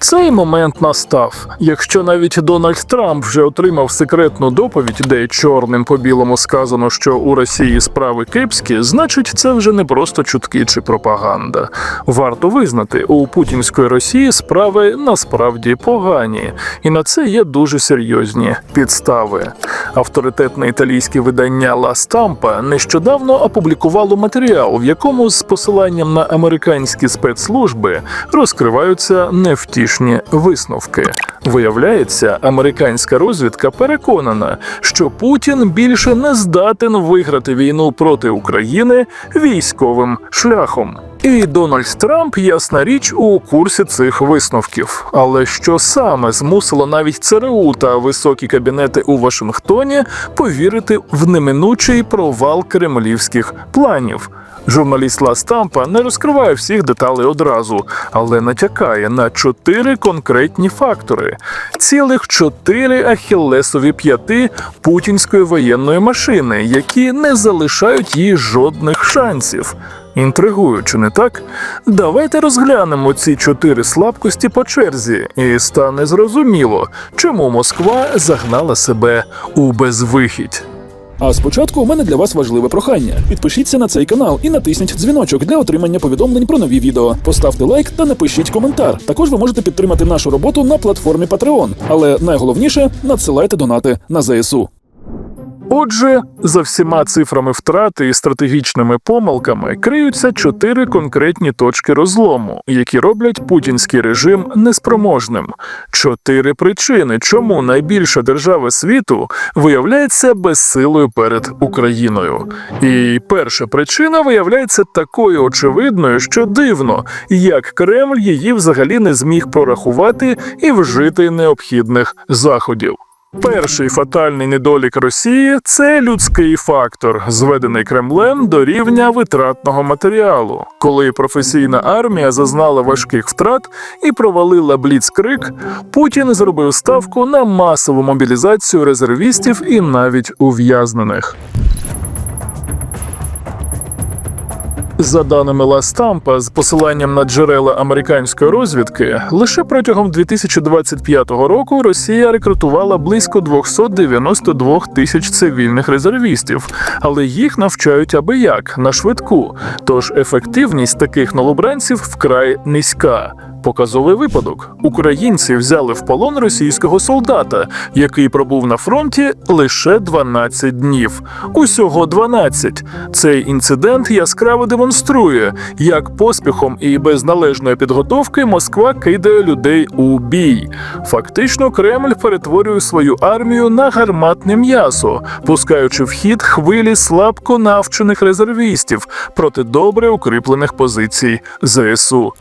Цей момент настав. Якщо навіть Дональд Трамп вже отримав секретну доповідь, де чорним по білому сказано, що у Росії справи кепські, значить це вже не просто чутки чи пропаганда. Варто визнати, у путінської Росії справи насправді погані, і на це є дуже серйозні підстави. Авторитетне італійське видання Ла Стампа нещодавно опублікувало матеріал, в якому з посиланням на американські спецслужби розкриваються невтішні висновки. Виявляється, американська розвідка переконана, що Путін більше не здатен виграти війну проти України військовим шляхом. І Дональд Трамп, ясна річ, у курсі цих висновків. Але що саме змусило навіть ЦРУ та високі кабінети у Вашингтоні повірити в неминучий провал кремлівських планів? Журналіст Ла Стампа не розкриває всіх деталей одразу, але натякає на чотири конкретні фактори: цілих чотири ахіллесові п'яти путінської воєнної машини, які не залишають їй жодних шансів. Інтригуючи, не так? Давайте розглянемо ці чотири слабкості по черзі, і стане зрозуміло, чому Москва загнала себе у безвихідь. А спочатку у мене для вас важливе прохання. Підпишіться на цей канал і натисніть дзвіночок для отримання повідомлень про нові відео. Поставте лайк та напишіть коментар. Також ви можете підтримати нашу роботу на платформі Patreon. Але найголовніше надсилайте донати на ЗСУ. Отже, за всіма цифрами втрати і стратегічними помилками криються чотири конкретні точки розлому, які роблять путінський режим неспроможним. Чотири причини, чому найбільша держава світу виявляється безсилою перед Україною. І перша причина виявляється такою очевидною, що дивно, як Кремль її взагалі не зміг прорахувати і вжити необхідних заходів. Перший фатальний недолік Росії це людський фактор, зведений Кремлем до рівня витратного матеріалу. Коли професійна армія зазнала важких втрат і провалила бліцкрик, Путін зробив ставку на масову мобілізацію резервістів і навіть ув'язнених. За даними Ластампа, з посиланням на джерела американської розвідки, лише протягом 2025 року Росія рекрутувала близько 292 тисяч цивільних резервістів, але їх навчають аби як на швидку. Тож ефективність таких новобранців вкрай низька. Показовий випадок: українці взяли в полон російського солдата, який пробув на фронті лише 12 днів. Усього 12. Цей інцидент яскраво демонструє, як поспіхом і без належної підготовки Москва кидає людей у бій. Фактично, Кремль перетворює свою армію на гарматне м'ясо, пускаючи в хід хвилі слабко навчених резервістів проти добре укріплених позицій ЗСУ.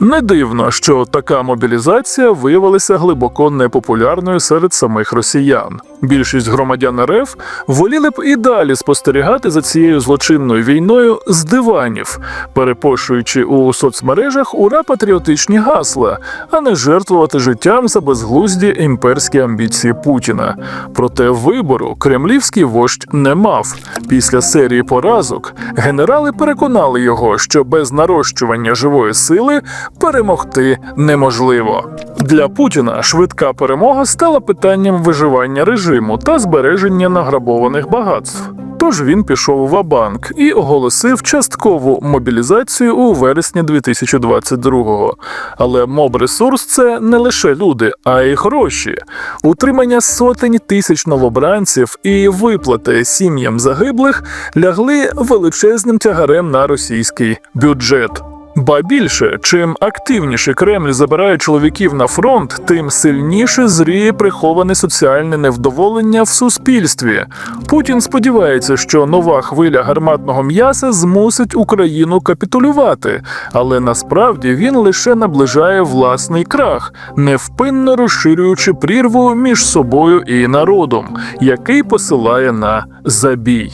Не дивно, що така мобілізація виявилася глибоко непопулярною серед самих росіян. Більшість громадян РФ воліли б і далі спостерігати за цією злочинною війною з диванів, перепошуючи у соцмережах ура патріотичні гасла, а не жертвувати життям за безглузді імперські амбіції Путіна. Проте вибору кремлівський вождь не мав. Після серії поразок генерали переконали його, що без нарощування живої сили перемогти неможливо. Для Путіна швидка перемога стала питанням виживання режиму та збереження награбованих багатств. Тож він пішов в Абанк і оголосив часткову мобілізацію у вересні 2022-го. Але моб-ресурс це не лише люди, а й гроші. Утримання сотень тисяч новобранців і виплати сім'ям загиблих лягли величезним тягарем на російський бюджет. Ба більше, чим активніше Кремль забирає чоловіків на фронт, тим сильніше зріє приховане соціальне невдоволення в суспільстві. Путін сподівається, що нова хвиля гарматного м'яса змусить Україну капітулювати, але насправді він лише наближає власний крах, невпинно розширюючи прірву між собою і народом, який посилає на забій.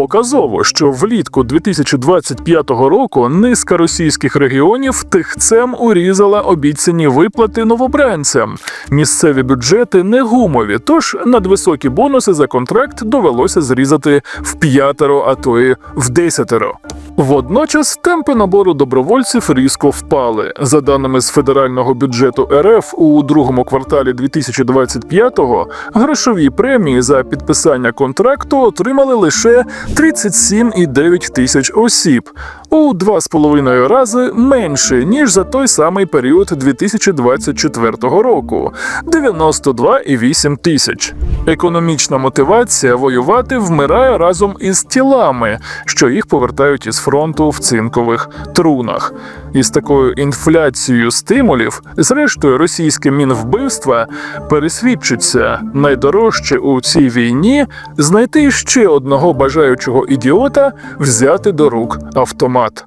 Показово, що влітку 2025 року низка російських регіонів тихцем урізала обіцяні виплати новобранцям. Місцеві бюджети не гумові, тож надвисокі бонуси за контракт довелося зрізати в п'ятеро, а то і в десятеро. Водночас темпи набору добровольців різко впали. За даними з федерального бюджету РФ, у другому кварталі 2025-го грошові премії за підписання контракту отримали лише 37,9 тисяч осіб, у 2,5 рази менше ніж за той самий період 2024 року 92,8 тисяч. Економічна мотивація воювати вмирає разом із тілами, що їх повертають із фронту в цинкових трунах. Із такою інфляцією стимулів, зрештою, російське мінвбивство пересвідчиться найдорожче у цій війні знайти ще одного бажаючого ідіота взяти до рук автомат.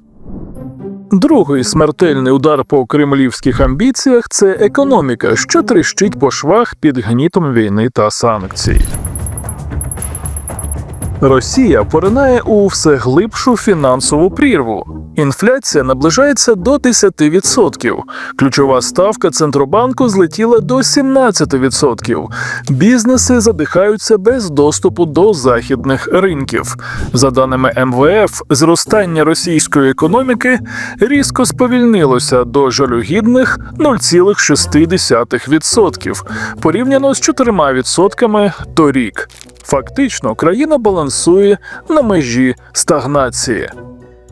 Другий смертельний удар по кремлівських амбіціях це економіка, що тріщить по швах під гнітом війни та санкцій. Росія поринає у все глибшу фінансову прірву. Інфляція наближається до 10%. Ключова ставка центробанку злетіла до 17%. Бізнеси задихаються без доступу до західних ринків. За даними МВФ, зростання російської економіки різко сповільнилося до жалюгідних 0,6% порівняно з 4% торік. Фактично, країна балансує на межі стагнації.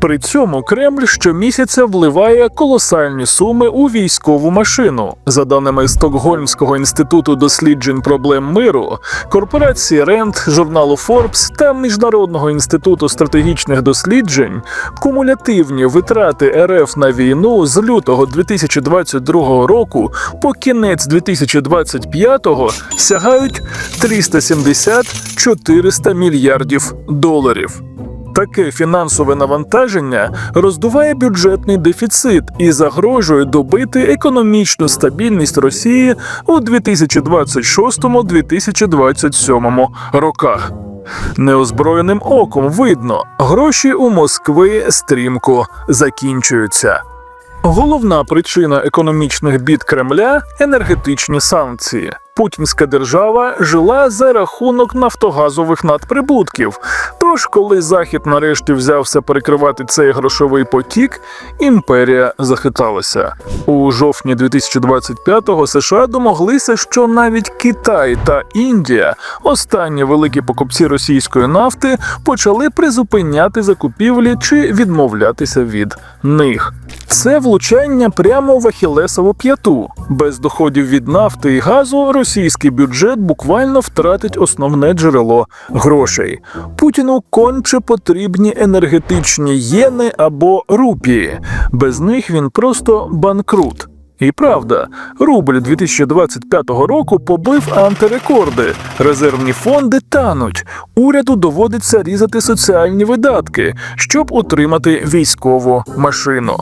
При цьому Кремль щомісяця вливає колосальні суми у військову машину. За даними Стокгольмського інституту досліджень проблем миру, корпорації Рент, журналу Forbes та Міжнародного інституту стратегічних досліджень, кумулятивні витрати РФ на війну з лютого 2022 року по кінець 2025 сягають 370-400 мільярдів доларів. Таке фінансове навантаження роздуває бюджетний дефіцит і загрожує добити економічну стабільність Росії у 2026-2027 роках. Неозброєним оком видно, гроші у Москви стрімко закінчуються. Головна причина економічних бід Кремля енергетичні санкції. Путінська держава жила за рахунок нафтогазових надприбутків. Тож, коли Захід нарешті взявся перекривати цей грошовий потік, імперія захиталася. У жовтні 2025-го США домоглися, що навіть Китай та Індія, останні великі покупці російської нафти, почали призупиняти закупівлі чи відмовлятися від них. Це влучання прямо в Ахілесову п'яту. Без доходів від нафти і газу російський бюджет буквально втратить основне джерело грошей. Путіну конче потрібні енергетичні єни або рупії. Без них він просто банкрут. І правда, рубль 2025 року побив антирекорди. Резервні фонди тануть. Уряду доводиться різати соціальні видатки, щоб утримати військову машину.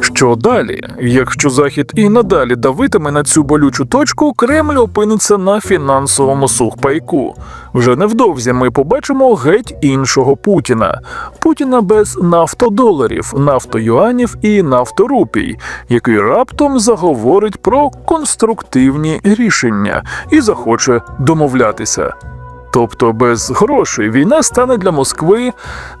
Що далі? Якщо Захід і надалі давитиме на цю болючу точку, Кремль опиниться на фінансовому сухпайку. Вже невдовзі ми побачимо геть іншого Путіна. Путіна без нафтодоларів, нафтоюанів і нафторупій, який раптом заговорить про конструктивні рішення і захоче домовлятися. Тобто без грошей війна стане для Москви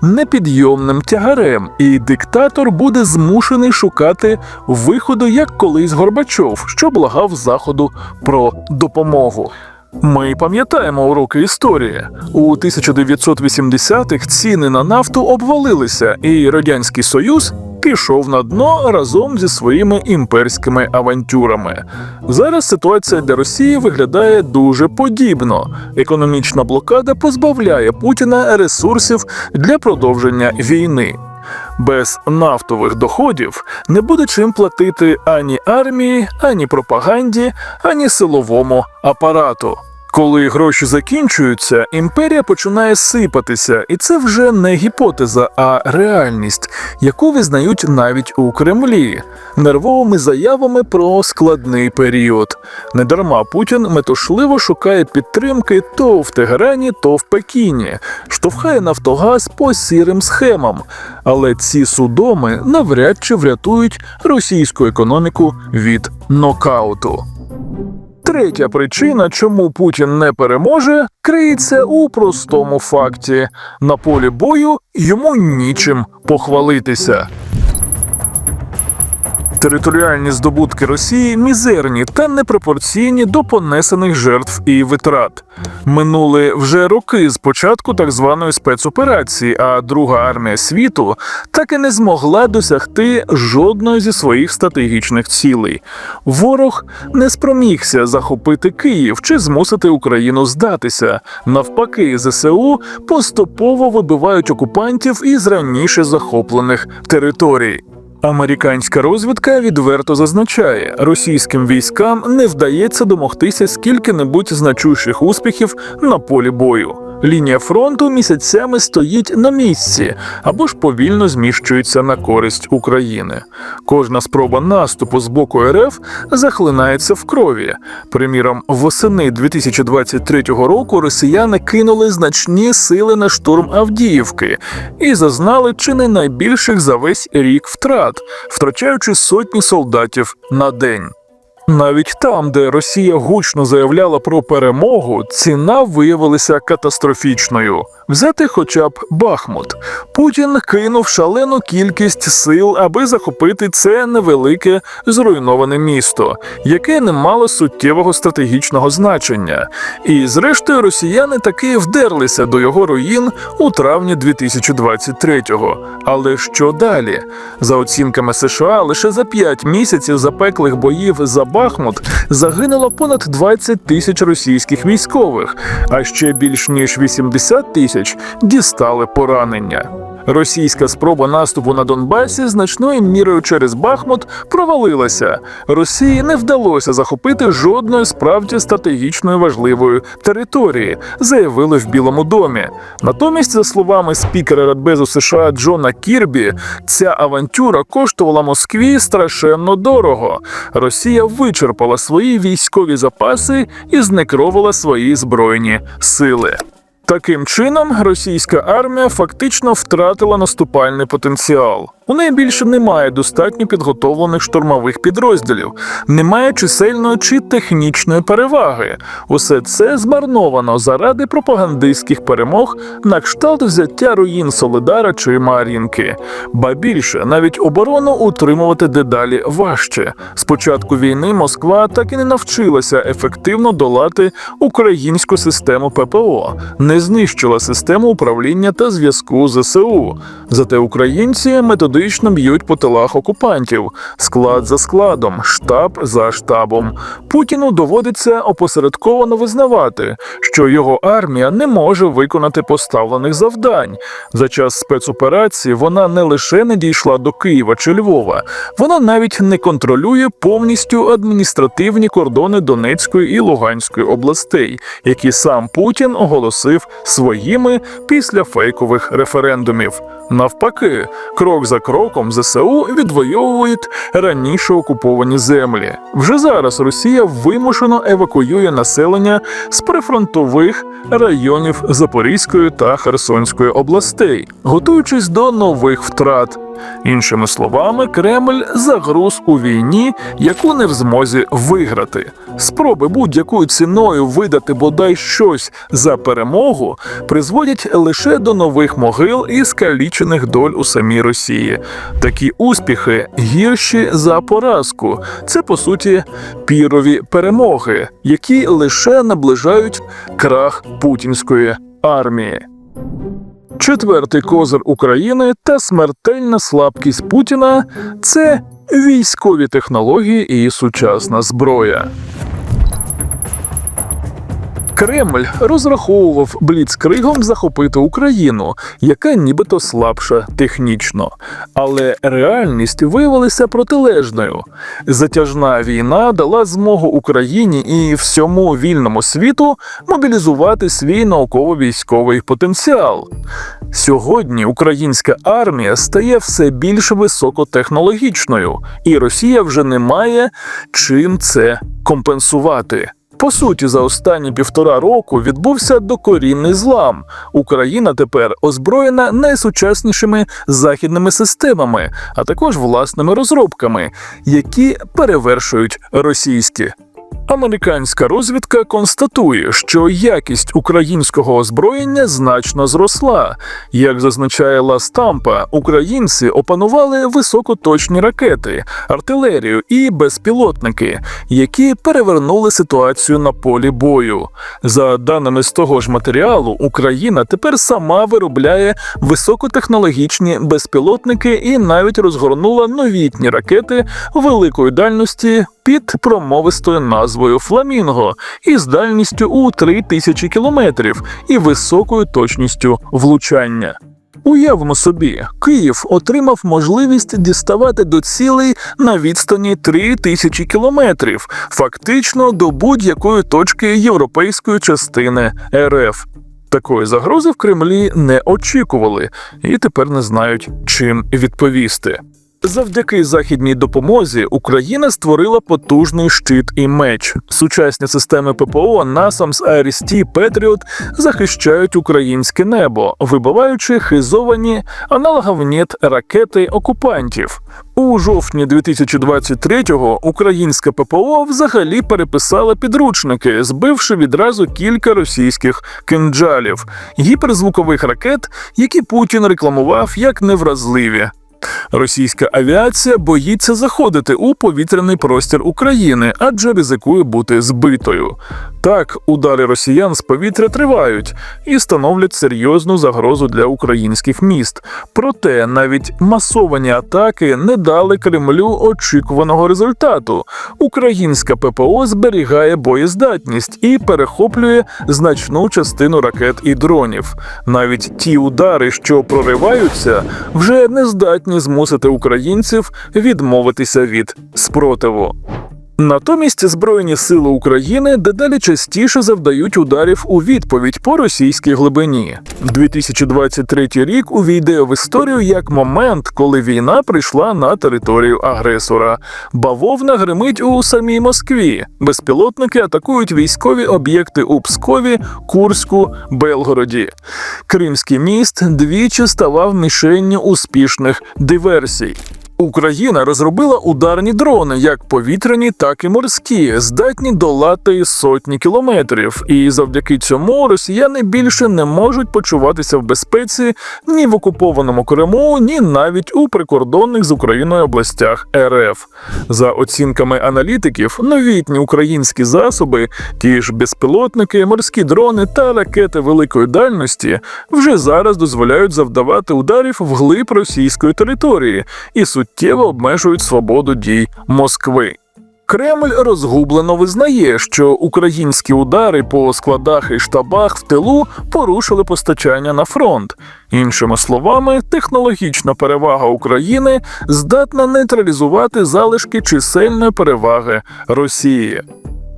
непідйомним тягарем, і диктатор буде змушений шукати виходу, як колись Горбачов, що благав Заходу про допомогу. Ми пам'ятаємо уроки історії. У 1980-х ціни на нафту обвалилися, і Радянський Союз пішов на дно разом зі своїми імперськими авантюрами. Зараз ситуація для Росії виглядає дуже подібно. Економічна блокада позбавляє Путіна ресурсів для продовження війни. Без нафтових доходів не буде чим платити ані армії, ані пропаганді, ані силовому апарату. Коли гроші закінчуються, імперія починає сипатися, і це вже не гіпотеза, а реальність, яку визнають навіть у Кремлі, нервовими заявами про складний період. Недарма Путін метушливо шукає підтримки то в Тегерані, то в Пекіні, штовхає Нафтогаз по сірим схемам. Але ці судоми навряд чи врятують російську економіку від нокауту. Третя причина, чому Путін не переможе, криється у простому факті: на полі бою йому нічим похвалитися. Територіальні здобутки Росії мізерні та непропорційні до понесених жертв і витрат. Минули вже роки з початку так званої спецоперації, а Друга армія світу так і не змогла досягти жодної зі своїх стратегічних цілей. Ворог не спромігся захопити Київ чи змусити Україну здатися. Навпаки, ЗСУ поступово вибивають окупантів із раніше захоплених територій. Американська розвідка відверто зазначає, російським військам не вдається домогтися скільки-небудь значущих успіхів на полі бою. Лінія фронту місяцями стоїть на місці або ж повільно зміщується на користь України. Кожна спроба наступу з боку РФ захлинається в крові. Приміром, восени 2023 року росіяни кинули значні сили на штурм Авдіївки і зазнали чи не найбільших за весь рік втрат, втрачаючи сотні солдатів на день. Навіть там, де Росія гучно заявляла про перемогу, ціна виявилася катастрофічною. Взяти хоча б Бахмут. Путін кинув шалену кількість сил, аби захопити це невелике зруйноване місто, яке не мало суттєвого стратегічного значення. І зрештою росіяни таки вдерлися до його руїн у травні 2023-го. Але що далі? За оцінками США, лише за 5 місяців запеклих боїв за Бахмут загинуло понад 20 тисяч російських військових, а ще більш ніж 80 тисяч дістали поранення. Російська спроба наступу на Донбасі значною мірою через Бахмут провалилася. Росії не вдалося захопити жодної справді стратегічної важливої території, заявили в Білому домі. Натомість, за словами спікера Радбезу США Джона Кірбі, ця авантюра коштувала Москві страшенно дорого. Росія вичерпала свої військові запаси і знекровила свої збройні сили. Таким чином, російська армія фактично втратила наступальний потенціал. У неї більше немає достатньо підготовлених штурмових підрозділів, немає чисельної чи технічної переваги. Усе це змарновано заради пропагандистських перемог на кшталт взяття руїн Солидара чи Мар'їнки. Ба більше навіть оборону утримувати дедалі важче. З початку війни Москва так і не навчилася ефективно долати українську систему ППО, не знищила систему управління та зв'язку ЗСУ. Зате українці методично б'ють по тилах окупантів, склад за складом, штаб за штабом. Путіну доводиться опосередковано визнавати, що його армія не може виконати поставлених завдань. За час спецоперації вона не лише не дійшла до Києва чи Львова, вона навіть не контролює повністю адміністративні кордони Донецької і Луганської областей, які сам Путін оголосив своїми після фейкових референдумів. Навпаки, крок за кроком ЗСУ відвоюють раніше окуповані землі. Вже зараз Росія вимушено евакуює населення з прифронтових районів Запорізької та Херсонської областей, готуючись до нових втрат. Іншими словами, Кремль загруз у війні, яку не в змозі виграти. Спроби будь-якою ціною видати бодай щось за перемогу призводять лише до нових могил і скалічених доль у самій Росії. Такі успіхи гірші за поразку. Це по суті пірові перемоги, які лише наближають крах путінської армії. Четвертий козир України та смертельна слабкість Путіна це військові технології і сучасна зброя. Кремль розраховував бліцкригом захопити Україну, яка нібито слабша технічно. Але реальність виявилася протилежною. Затяжна війна дала змогу Україні і всьому вільному світу мобілізувати свій науково-військовий потенціал. Сьогодні українська армія стає все більш високотехнологічною, і Росія вже не має чим це компенсувати. По суті, за останні півтора року відбувся докорінний злам. Україна тепер озброєна найсучаснішими західними системами, а також власними розробками, які перевершують російські. Американська розвідка констатує, що якість українського озброєння значно зросла. Як зазначає Ла Стампа, українці опанували високоточні ракети, артилерію і безпілотники, які перевернули ситуацію на полі бою. За даними з того ж матеріалу, Україна тепер сама виробляє високотехнологічні безпілотники і навіть розгорнула новітні ракети великої дальності під промовистою назвою Фламінго із дальністю у 3000 кілометрів і високою точністю влучання. Уявимо собі, Київ отримав можливість діставати до цілей на відстані 3000 кілометрів, фактично до будь-якої точки європейської частини РФ. Такої загрози в Кремлі не очікували і тепер не знають, чим відповісти. Завдяки західній допомозі Україна створила потужний щит і меч. Сучасні системи ППО NASAMS IRIS-T Patriot захищають українське небо, вибиваючи хизовані аналоговні ракети окупантів. У жовтні 2023-го українське ППО взагалі переписала підручники, збивши відразу кілька російських кинджалів, гіперзвукових ракет, які Путін рекламував як невразливі. Російська авіація боїться заходити у повітряний простір України, адже ризикує бути збитою. Так, удари росіян з повітря тривають і становлять серйозну загрозу для українських міст. Проте навіть масовані атаки не дали Кремлю очікуваного результату. Українська ППО зберігає боєздатність і перехоплює значну частину ракет і дронів. Навіть ті удари, що прориваються, вже не здатні змусити українців відмовитися від спротиву. Натомість Збройні сили України дедалі частіше завдають ударів у відповідь по російській глибині. 2023 рік увійде в історію як момент, коли війна прийшла на територію агресора. Бавовна гримить у самій Москві. Безпілотники атакують військові об'єкти у Пскові, Курську, Белгороді. Кримський міст двічі ставав мішенню успішних диверсій. Україна розробила ударні дрони, як повітряні, так і морські, здатні долати сотні кілометрів. І завдяки цьому росіяни більше не можуть почуватися в безпеці ні в окупованому Криму, ні навіть у прикордонних з Україною областях РФ. За оцінками аналітиків, новітні українські засоби, ті ж безпілотники, морські дрони та ракети великої дальності, вже зараз дозволяють завдавати ударів вглиб російської території і суттєво обмежують свободу дій Москви. Кремль розгублено визнає, що українські удари по складах і штабах в тилу порушили постачання на фронт. Іншими словами, технологічна перевага України здатна нейтралізувати залишки чисельної переваги Росії.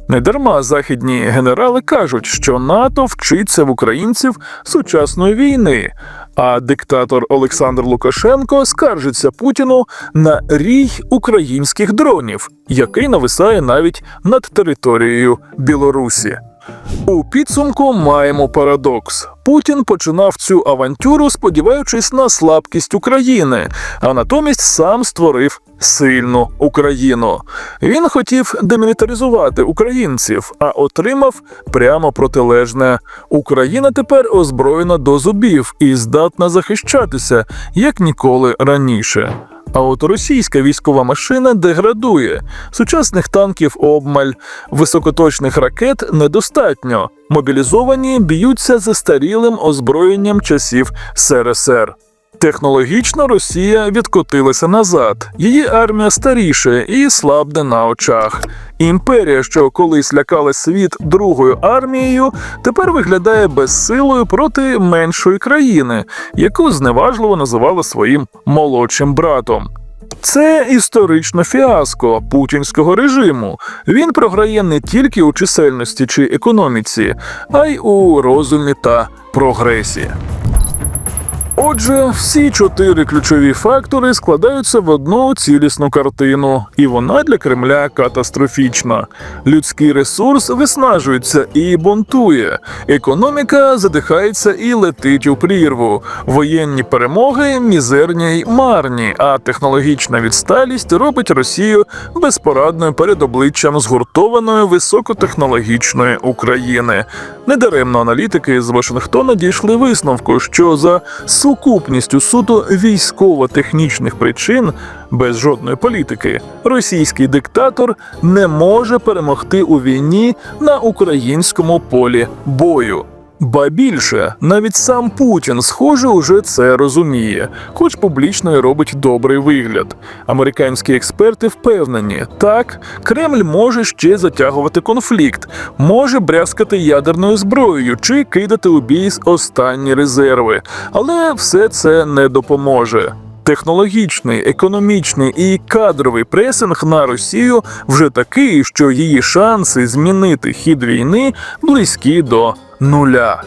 Недарма західні генерали кажуть, що НАТО вчиться в українців сучасної війни, а диктатор Олександр Лукашенко скаржиться Путіну на рій українських дронів, який нависає навіть над територією Білорусі. У підсумку маємо парадокс. Путін починав цю авантюру, сподіваючись на слабкість України, а натомість сам створив сильну Україну. Він хотів демілітаризувати українців, а отримав прямо протилежне. Україна тепер озброєна до зубів і здатна захищатися як ніколи раніше. А от російська військова машина деградує. Сучасних танків обмаль, високоточних ракет недостатньо. Мобілізовані б'ються застарілим озброєнням часів СРСР. Технологічно Росія відкотилася назад. Її армія старіше і слабне на очах. Імперія, що колись лякала світ другою армією, тепер виглядає безсилою проти меншої країни, яку зневажливо називали своїм молодшим братом. Це історичне фіаско путінського режиму. Він програє не тільки у чисельності чи економіці, а й у розумі та прогресі. Отже, всі чотири ключові фактори складаються в одну цілісну картину, і вона для Кремля катастрофічна. Людський ресурс виснажується і бунтує, економіка задихається і летить у прірву. Воєнні перемоги мізерні й марні, а технологічна відсталість робить Росію безпорадною перед обличчям згуртованої високотехнологічної України. Недаремно аналітики з Вашингтона дійшли висновку, що за сукупністю суто військово-технічних причин, без жодної політики, російський диктатор не може перемогти у війні на українському полі бою. Ба більше, навіть сам Путін, схоже, уже це розуміє, хоч публічно і робить добрий вигляд. Американські експерти впевнені, так, Кремль може ще затягувати конфлікт, може брязкати ядерною зброєю чи кидати у бій з останні резерви, але все це не допоможе. Технологічний, економічний і кадровий пресинг на Росію вже такий, що її шанси змінити хід війни близькі до нуля.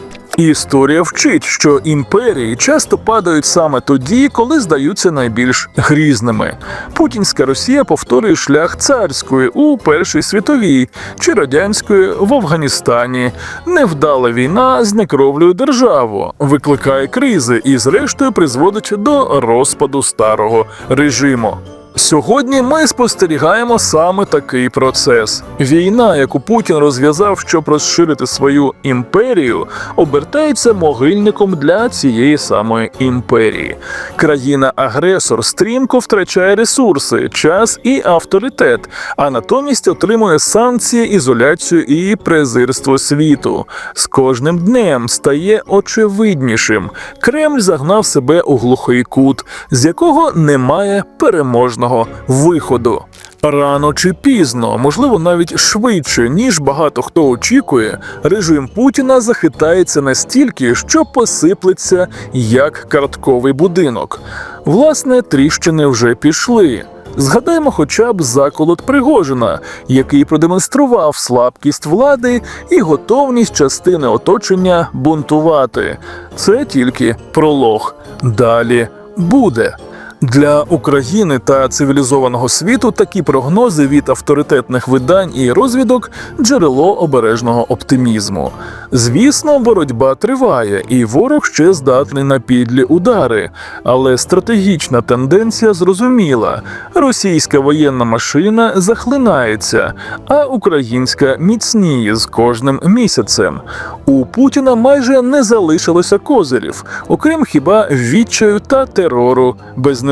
Історія вчить, що імперії часто падають саме тоді, коли здаються найбільш грізними. Путінська Росія повторює шлях царської у Першій світовій чи радянської в Афганістані. Невдала війна знекровлює державу, викликає кризи і, зрештою, призводить до розпаду старого режиму. Сьогодні ми спостерігаємо саме такий процес. Війна, яку Путін розв'язав, щоб розширити свою імперію, обертається могильником для цієї самої імперії. Країна-агресор стрімко втрачає ресурси, час і авторитет, а натомість отримує санкції, ізоляцію і презирство світу. З кожним днем стає очевиднішим. Кремль загнав себе у глухий кут, з якого немає переможного виходу. Рано чи пізно, можливо, навіть швидше, ніж багато хто очікує, режим Путіна захитається настільки, що посиплеться як картковий будинок. Власне, тріщини вже пішли. Згадаймо хоча б заколот Пригожина, який продемонстрував слабкість влади і готовність частини оточення бунтувати. Це тільки пролог. Далі буде. Для України та цивілізованого світу такі прогнози від авторитетних видань і розвідок джерело обережного оптимізму. Звісно, боротьба триває, і ворог ще здатний на підлі удари, але стратегічна тенденція зрозуміла: російська воєнна машина захлинається, а українська міцніє з кожним місяцем. У Путіна майже не залишилося козирів, окрім хіба відчаю та терору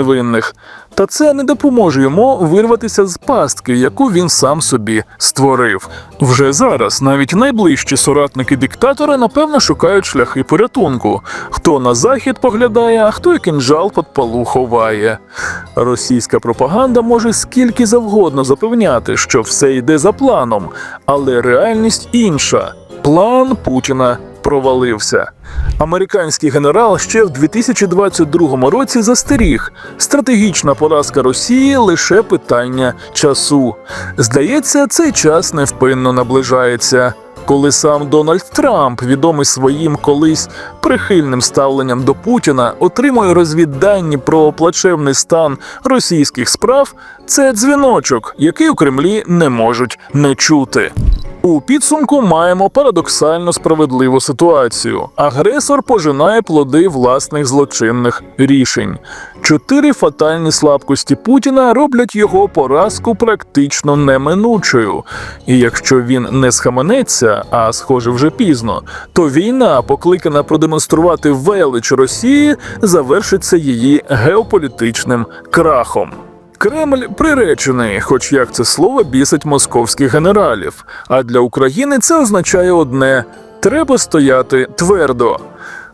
безневинних. Та це не допоможе йому вирватися з пастки, яку він сам собі створив. Вже зараз навіть найближчі соратники диктатора напевно шукають шляхи порятунку. Хто на захід поглядає, а хто і кинджал під полу ховає. Російська пропаганда може скільки завгодно запевняти, що все йде за планом, але реальність інша. План Путіна провалився. Американський генерал ще в 2022 році застеріг: стратегічна поразка Росії лише питання часу. Здається, цей час невпинно наближається. Коли сам Дональд Трамп, відомий своїм колись прихильним ставленням до Путіна, отримує розвіддані про плачевний стан російських справ, це дзвіночок, який у Кремлі не можуть не чути. У підсумку маємо парадоксально справедливу ситуацію. Агресор пожинає плоди власних злочинних рішень. Чотири фатальні слабкості Путіна роблять його поразку практично неминучою. І якщо він не схаменеться, а схоже вже пізно, то війна, покликана продемонструвати велич Росії, завершиться її геополітичним крахом. Кремль приречений, хоч як це слово бісить московських генералів. А для України це означає одне: треба стояти твердо.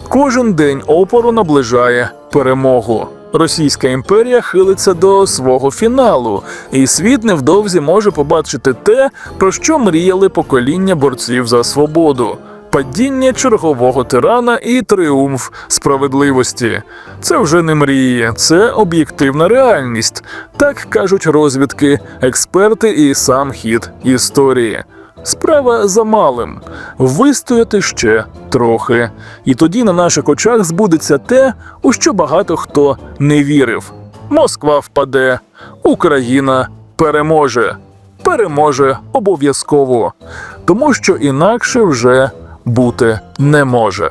Кожен день опору наближає перемогу. Російська імперія хилиться до свого фіналу, і світ невдовзі може побачити те, про що мріяли покоління борців за свободу. Падіння чергового тирана і тріумф справедливості. Це вже не мрії, це об'єктивна реальність. Так кажуть розвідки, експерти і сам хід історії. Справа за малим вистояти ще трохи. І тоді на наших очах збудеться те, у що багато хто не вірив. Москва впаде, Україна переможе. Переможе обов'язково, тому що інакше вже бути не може.